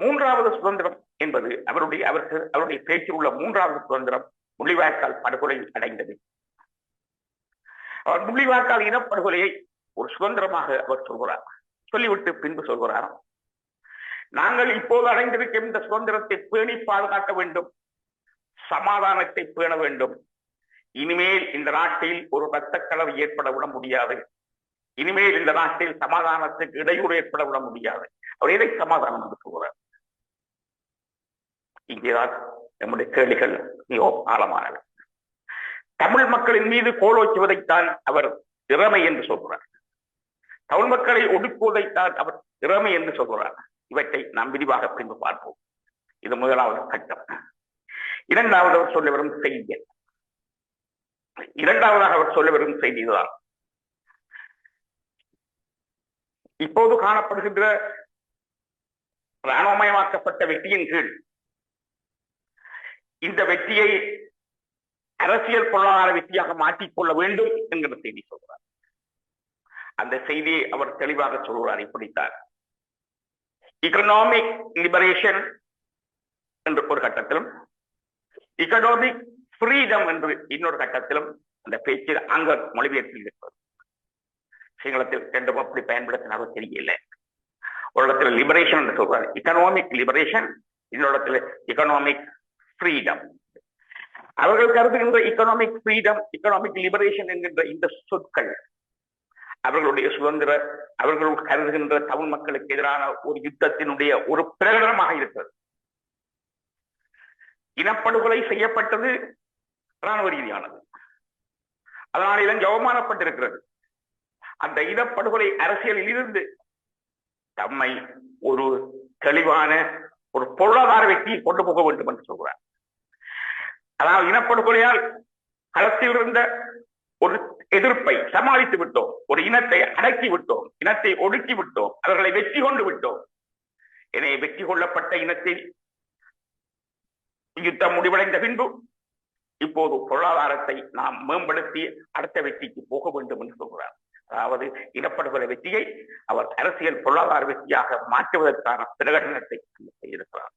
மூன்றாவது சுதந்திரம் என்பது அவருடைய அவருக்கு அவருடைய பேச்சில் உள்ள மூன்றாவது சுதந்திரம் முள்ளிவாய்க்கால் படுகொலை அடைந்தது. அவர் முள்ளிவாய்க்கால் இனப்படுகொலையை ஒரு சுதந்திரமாக அவர் சொல்கிறார். சொல்லிவிட்டு பின்பு சொல்கிறார். நாங்கள் இப்போது அடைந்திருக்கும் இந்த சுதந்திரத்தை பேணி பாதுகாக்க வேண்டும். சமாதானத்தை பேண வேண்டும். இனிமேல் இந்த நாட்டில் ஒரு ரத்தக்கலவு ஏற்பட விட முடியாது. இனிமேல் இந்த நாட்டில் சமாதானத்துக்கு இடையூறு ஏற்பட விட முடியாது. அவர் எதை சமாதானம் என்று சொல்கிறார்? இங்கேதான் நம்முடைய கேள்விகள் மிகவும் ஆழமானவை. தமிழ் மக்களின் மீது கோலோச்சுவதைத்தான் அவர் திறமை என்று சொல்கிறார். தமிழ் மக்களை ஒடுக்குவதைத்தான் அவர் திறமை என்று சொல்கிறார். இவற்றை நாம் விரிவாக பின்பு பார்ப்போம். இது முதலாவது கட்டம். இரண்டாவது அவர் சொல்ல வரும் செய்தி இரண்டாவதாக அவர் சொல்ல வரும் செய்தி இதுதான். இப்போது காணப்படுகின்ற இராணுவமயமாக்கப்பட்ட வெற்றியின் கீழ் இந்த வெற்றியை அரசியல் பொருளாதார வெற்றியாக மாற்றிக்கொள்ள வேண்டும் என்கிற செய்தி சொல்கிறார் அந்த செய்தியை அவர் தெளிவாக சொல்கிறார் இப்படித்தான். இக்கனாமிக் லிபரேஷன் என்று ஒரு கட்டத்திலும் இக்கனாமிக் ஃப்ரீடம் என்று இன்னொரு கட்டத்திலும் அந்த பேச்சில் அங்க மொழிபெயர்ப்பில் இருப்பது சிங்களத்தில் ரெண்டும் அப்படி பயன்படுத்தினாலும் தெரியல. ஒரு இடத்துல லிபரேஷன் என்று சொல்றாரு. இக்கனாமிக் லிபரேஷன் இன்னொரு இடத்துல இக்கனாமிக் ஃப்ரீடம் அவர்கள் கருதுகின்ற இக்கனாமிக் ஃப்ரீடம் இக்கனாமிக் லிபரேஷன் என்கின்ற இந்த சொற்கள் அவர்களுடைய சுதந்திர அவர்கள் கருதுகின்ற தமிழ் மக்களுக்கு எதிரான ஒரு யுத்தத்தினுடைய ஒரு பிரகடனமாக இருக்கிறது. இனப்படுகொலை செய்யப்பட்டது இராணுவ ரீதியானது. அதனால் இதன் அவமானப்பட்டிருக்கிறது. அந்த இனப்படுகொலை அரசியலில் இருந்து தம்மை ஒரு தெளிவான ஒரு பொருளாதார வெற்றியை கொண்டு போக வேண்டும் என்று சொல்கிறார். அதாவது இனப்படுகொலையால் களத்தில் இருந்த ஒரு எதிர்ப்பை சமாளித்து விட்டோம். ஒரு இனத்தை அடக்கி விட்டோம். இனத்தை ஒடுக்கி விட்டோம். அவர்களை வெற்றி கொண்டு விட்டோம். எனவே வெற்றி கொள்ளப்பட்ட இனத்தில் யுத்தம் முடிவடைந்த பின்பு இப்போது பொருளாதாரத்தை நாம் மேம்படுத்தி அடுத்த வெற்றிக்கு போக வேண்டும் என்று சொல்கிறார். அதாவது இனப்படுகொலை வெற்றியை அவர் அரசியல் பொருளாதார வெற்றியாக மாற்றுவதற்கான பிரகடனத்தை செய்திருக்கிறார்.